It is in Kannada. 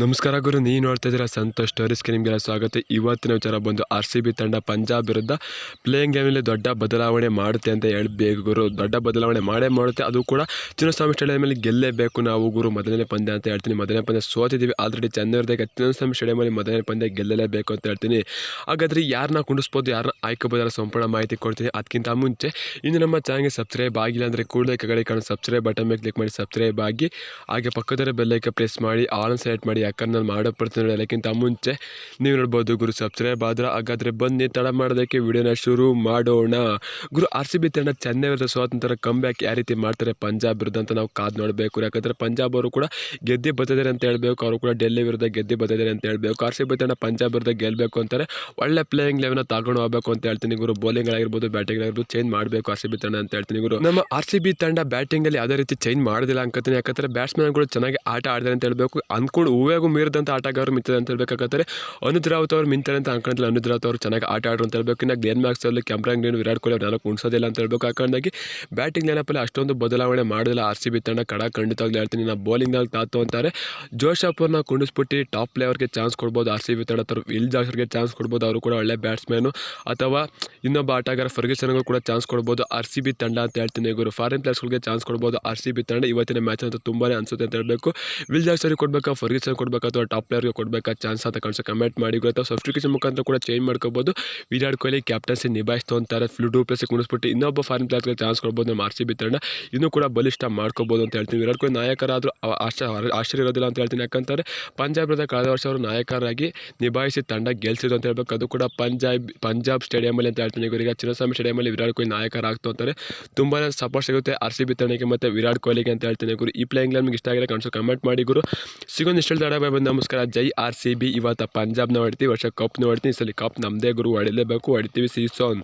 ನಮಸ್ಕಾರ ಗುರು ನೀವು ನೋಡ್ತಾ ಇದ್ದೀರಾ ಸಂತೋಷ್ ಸ್ಟೋರೀಸ್ಗೆ ನಿಮಗೆಲ್ಲ ಸ್ವಾಗತ. ಇವತ್ತಿನ ವಿಚಾರ ಬಂದು ಆರ್ ಸಿ ಬಿ ತಂಡ ಪಂಜಾಬ್ ವಿರುದ್ಧ ಪ್ಲೇಯಿಂಗ್ ಗೇಮಲ್ಲಿ ದೊಡ್ಡ ಬದಲಾವಣೆ ಮಾಡುತ್ತೆ ಅಂತ ಹೇಳಬೇಕು ಗುರು. ದೊಡ್ಡ ಬದಲಾವಣೆ ಮಾಡೇ ಮಾಡುತ್ತೆ, ಅದು ಕೂಡ ಚಿನ್ನಸ್ವಾಮಿ ಸ್ಟೇಡಿಯಮಲ್ಲಿ ಗೆಲ್ಲೇಬೇಕು ನಾವು ಗುರು. ಮೊದಲನೇ ಪಂದ್ಯ ಅಂತ ಹೇಳ್ತೀನಿ. ಮೊದಲನೇ ಪಂದ್ಯ ಸೋತಿದ್ದೀವಿ. ಆಲ್ರೆಡಿ ಚೆನ್ನೈ ಚಿನ್ನಸ್ವಾಮಿ ಸ್ಟೇಡಿಯಮಲ್ಲಿ ಮೊದಲನೇ ಪಂದ್ಯ ಗೆಲ್ಲಲೇಬೇಕು ಅಂತ ಹೇಳ್ತೀನಿ. ಹಾಗಾದರೆ ಯಾರನ್ನ ಕುಂಡಿಸ್ಬೋದು ಯಾರನ್ನ ಆಯ್ಕೋಬೋದಾರ ಸಂಪೂರ್ಣ ಮಾಹಿತಿ ಕೊಡ್ತೀನಿ. ಅದಕ್ಕಿಂತ ಮುಂಚೆ ಇನ್ನು ನಮ್ಮ ಚಾನಲ್ಗೆ ಸಬ್ಸ್ಕ್ರೈಬ್ ಆಗಿಲ್ಲ ಅಂದರೆ ಕೂಡಲೇ ಕಗಡೆ ಕಾಣೋ ಸಬ್ಸ್ಕ್ರೈಬ್ ಬಟನ್ ಮೇಲೆ ಕ್ಲಿಕ್ ಮಾಡಿ ಸಬ್ಸ್ಕ್ರೈಬ್ ಆಗಿ ಹಾಗೆ ಪಕ್ಕದ ಬೆಲ್ಲೈಕೆ ಪ್ರೆಸ್ ಮಾಡಿ ಆಲ್ ಸೆಲೆಕ್ಟ್ ಮಾಡಿ ಯಾಕಂದ್ರೆ ನಾನು ಮಾಡೋ ಬರ್ತೀನಿ ಅದಕ್ಕಿಂತ ಮುಂಚೆ ನೀವು ನೋಡ್ಬೋದು, ಗುರು ಸಬ್ಸ್ಕ್ರೈಬ್ ಆದ್ರೆ ಹಾಗಾದರೆ ಬನ್ನಿ, ತಡ ಮಾಡೋದಕ್ಕೆ ವಿಡಿಯೋನ ಶುರು ಮಾಡೋಣ. ಗುರು ಆರ್ ಸಿ ಬಿ ತಂಡ ಚೆನ್ನೈ ವಿರುದ್ಧ ಸ್ವಾತಂತ್ರ್ಯ ಬ್ಯಾಕ್ ಯಾವ ರೀತಿ ಮಾಡ್ತಾರೆ ಪಂಜಾಬ್ ವಿರುದ್ಧ ಅಂತ ನಾವು ಕಾದು ನೋಡಬೇಕು. ಯಾಕಂದರೆ ಪಂಜಾಬ್ ಅವರು ಕೂಡ ಗೆದ್ದಿ ಬರ್ತಿದ್ದಾರೆ ಅಂತ ಹೇಳಬೇಕು. ಅವರು ಕೂಡ ಡೆಲ್ಲಿ ವಿರುದ್ಧ ಗೆದ್ದಿ ಬರ್ತಿದ್ದಾರೆ ಅಂತ ಹೇಳಬೇಕು. ಆರ್ ಸಿ ಬಿ ತಂಡ ಪಂಜಾಬ್ ವಿರುದ್ಧ ಗೆಲ್ಲಬೇಕು ಅಂತಾರೆ. ಒಳ್ಳೆ ಪ್ಲೇಯಿಂಗ್ ಲೆವೆನ್ ತಗೊಂಡು ಹೋಗಬೇಕು ಅಂತ ಹೇಳ್ತೀನಿ ಗುರು. ಬೌಲಿಂಗ್ ಆಗಿರ್ಬೋದು ಬ್ಯಾಟಿಂಗ್ ಆಗಿರ್ಬೋದು ಚೇಂಜ್ ಮಾಡಬೇಕು ಆರ್ ಸಿ ಬಿ ತಂಡ ಅಂತ ಹೇಳ್ತೀನಿ ಗುರು. ನಮ್ಮ ಆರ್ ಸಿ ಬಿ ತಂಡ ಬ್ಯಾಟಿಂಗಲ್ಲಿ ಯಾವುದೇ ರೀತಿ ಚೇಂಜ್ ಮಾಡೋದಿಲ್ಲ ಅನ್ಕೋತೀನಿ. ಯಾಕಂದರೆ ಬ್ಯಾಟ್ಸ್ಮನ್ಗಳು ಚೆನ್ನಾಗಿ ಆಟ ಆಡಿದ್ದಾರೆ ಅಂತ ಹೇಳಬೇಕು. ಅಂದ್ಕೊಂಡು ಹೂವೆಗೂ ಮೀರಿದಂಥ ಆಟಗಾರರು ಮಿಂತಾರೆ ಅಂತ ಹೇಳ್ಬೇಕಾಗತ್ತಾರೆ ಅನುಜ್ ರಾವತ್ ಅವರು ಮಿಂತಾರೆ ಅಂತ ಅನ್ಕೊಂಡಿಲ್ಲ ಅನುಜ್ ರಾವತ್ ಅವರು ಚೆನ್ನಾಗಿ ಆಟ ಆಡ್ರು ಅಂತ ಹೇಳ್ಬೇಕು. ಇನ್ನು ಗ್ಲೇನ್ ಮ್ಯಾಕ್ಸ್ ಅಲ್ಲಿ ಕ್ಯಾಮ್ರಾ ಗ್ರೀನ್ ವಿರಾಟ್ ಕೊಹ್ಲಿ ನಾಲ್ಕು ಉಣಿಸೋದಿಲ್ಲ ಅಂತ ಹೇಳ್ಬೇಕು. ಹಾಕೊಂಡಾಗಿ ಬ್ಯಾಟಿಂಗ್ ನೆನಪಲ್ಲಿ ಅಷ್ಟೊಂದು ಬದಲಾವಣೆ ಮಾಡೋದಿಲ್ಲ ಆರ್ ಸಿ ಬಿ ತಂಡ. ಕಡ ಖಂಡಿತವಾಗ್ಲೂ ಹೇಳ್ತೀನಿ ನಾವು ಬೌಲಿಂಗ್ನಲ್ಲಿ ತಾತು ಅಂತಾರೆ. ಅವ್ರನ್ನ ಕುಂಡಿಸ್ಬಿಟ್ಟು ಟಾಪ್ ಪ್ಲೇಯರ್ಗೆ ಚಾನ್ಸ್ ಕೊಡ್ಬೋದು. ಆರ್ ಸಿ ಬಿ ತಂಡ ಅಥವಾ ವಿಲ್ ಜಾಕ್ಸರ್ಗೆ ಚಾನ್ಸ್ ಕೊಡ್ಬೋದು. ಅವರು ಕೂಡ ಒಳ್ಳೆ ಬ್ಯಾಟ್ಸ್ಮ್ಯಾನು. ಅಥವಾ ಇನ್ನೊಬ್ಬ ಆಟಗಾರ ಫರ್ಗಿಸನ್ಗೂ ಕೂಡ ಚಾನ್ಸ್ ಕೊಡ್ಬೋದು. ಆರ್ ಸಿ ಬಿ ತಂಡ ಅಂತ ಹೇಳ್ತೀನಿ. ಗುರು ಫಾರಿನ್ ಪ್ಲೇಯರ್ಸ್ಗಳಿಗೆ ಚಾನ್ಸ್ ಕೊಡ್ಬೋದು. ಆರ್ ಸಿ ಬಿ ತಂಡ ಇವತ್ತಿನ ಮ್ಯಾಚ್ ಅಂತ ತುಂಬಾ ಅನ್ಸುತ್ತೆ ಅಂತ ಹೇಳಬೇಕು. ವಿಲ್ ಜಾಕ್ಸರ್ಗೆ ಕೊಡಬೇಕಾ? ಫರ್ಗಿಸನ್ ಕೊಡಬೇಕಾ ಅಥವಾ ಟಾಪ್ ಪ್ಲೇಯರ್ಗೆ ಕೊಡಬೇಕಾ ಚಾನ್ಸ್ ಅಂತ ಕನ್ಸ ಕಮೆಂಟ್ ಮಾಡಿ. ಅಥವಾ ಸಬ್ಸ್ಟಿಟ್ಯೂಷನ್ ಮುಖಾಂತರ ಕೂಡ ಚೇಂಜ್ ಮಾಡ್ಕೋಬೋದು. ವಿರಾಟ್ ಕೊಹ್ಲಿ ಕ್ಯಾಪ್ಟನ್ಸಿ ನಿಭಾಯಿಸ್ತು ಅಂತಾರೆ ಫ್ಲೂ ಪ್ಲೇಸ್ ಕುಣಿಸ್ಬಿಟ್ಟು ಇನ್ನೊಬ್ಬ ಫಾರಿನ್ ಪ್ಲೇಯರ್ಗೆ ಚಾನ್ಸ್ ಕೊಡ್ಬೋದು ಆರ್ ಸಿ ಬಿ ತಂಡ. ಇನ್ನೂ ಕೂಡ ಬಲಿಷ್ಠ ಮಾಡ್ಕೋಬೋದು ಅಂತ ಹೇಳ್ತೀನಿ. ವಿರಾಟ್ ಕೊಹ್ಲಿ ನಾಯಕರಾದರೂ ಆಶ್ಚರ್ಯ ಇರೋದಿಲ್ಲ ಅಂತ ಹೇಳ್ತೀನಿ. ಯಾಕಂತಾರೆ ಪಂಜಾಬ್ ವಿರುದ್ಧ ಕಳೆದ ವರ್ಷ ಅವರು ನಾಯಕರಾಗಿ ನಿಭಾಯಿಸಿ ತಂಡ ಗೆಲ್ಸಿದ್ರು ಅಂತ ಹೇಳ್ಬೇಕು. ಅದು ಕೂಡ ಪಂಜಾಬ್ ಪಂಜಾಬ್ ಸ್ಟೇಡಿಯಮಲ್ಲಿ ಅಂತ ಹೇಳ್ತೀನಿ. ಈಗ ಚಿನ್ನಸ್ವಾಮಿ ಸ್ಟೇಡಿಯಮಲ್ಲಿ ವಿರಾಟ್ ಕೊಹ್ಲಿ ನಾಯಕರಾಗ್ತು ಅಂತಾರೆ. ತುಂಬಾ ಸಪೋರ್ಟ್ ಸಿಗುತ್ತೆ ಆರ್ ಸಿ ಬಿ ತಂಡಕ್ಕೆ ಮತ್ತು ವಿರಾಟ್ ಕೊಹ್ಲಿಗೆ ಅಂತ ಹೇಳ್ತೀನಿ. ಗುರು ಈ ಪ್ಲೇಯಿಂಗ್ ನಮಗೆ ಇಷ್ಟ ಆಗಿಲ್ಲ ಕಾಣಿಸೋ. ಕಮೆಂಟ್ ಮಾಡಿ ಗುರು. ಸಿಗೋದು ಇಷ್ಟ ತಡ ಬಂದು ನಮಸ್ಕಾರ. ಜೈ ಆರ್ ಸಿ ಬಿ. ಇವತ್ತು ಪಂಜಾಬ್ನ ಹೊಡ್ತೀವಿ ವರ್ಷ ಕಪ್ನ ಹೊಡ್ತೀನಿ ಈ ಸಲ ಕಪ್ ನಮ್ಮದೇ ಗುರು, ಹೊಡಿಲೇಬೇಕು, ಹೊಡಿತೀವಿ ಸೀಸೋನ್